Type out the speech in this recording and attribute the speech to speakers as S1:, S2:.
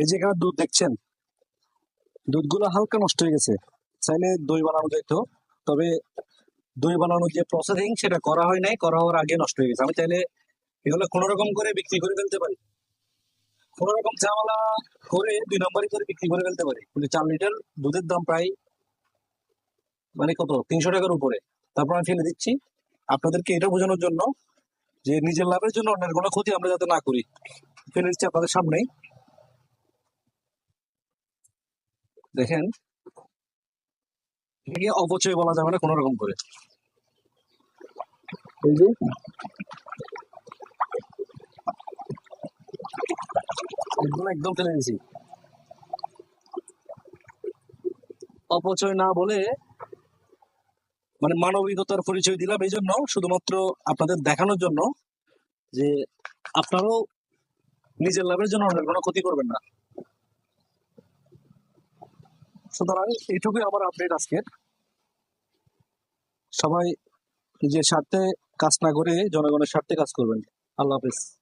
S1: এই যে এখানে দুধ দেখছেন? দুধগুলো হালকা নষ্ট হয়ে গেছে। চাইলে দই বানানো যেত তবে দই বানানোর যে প্রসেসিং সেটা করা হয় নাই, করা হওয়ার আগে নষ্ট হয়ে গেছে। আমি চাইলে এগুলো কোনো রকম করে বিক্রি করে ফেলতে পারি। কোনো রকম ঝামেলা করে দুই নম্বরই করে বিক্রি করে ফেলতে পারি। কিন্তু চার লিটার দুধের দাম প্রায় মানে কত? তিনশো টাকার উপরে। তারপর আমি ফেলে দিচ্ছি। আপনাদেরকে এটা বোঝানোর জন্য যে নিজের লাভের জন্য অন্যের কোনো ক্ষতি আমরা যাতে না করি। ফেলে দিচ্ছি আপনাদের সামনেই। দেখেন, এটাকে অপচয় বলা যাবে না কোনো রকম করে একদম ফেলে দিয়েছি। অপচয় না বলে মানে মানবিকতার পরিচয় দিলাম এই জন্য, শুধুমাত্র আপনাদের দেখানোর জন্য যে আপনারাও নিজের লাভের জন্য কোনো ক্ষতি করবেন না। সুতরাং এইটুকুই আমার আপডেট আজকের। সবাই নিজের স্বার্থে কাজ না করে জনগণের স্বার্থে কাজ করবেন। আল্লাহ হাফিজ।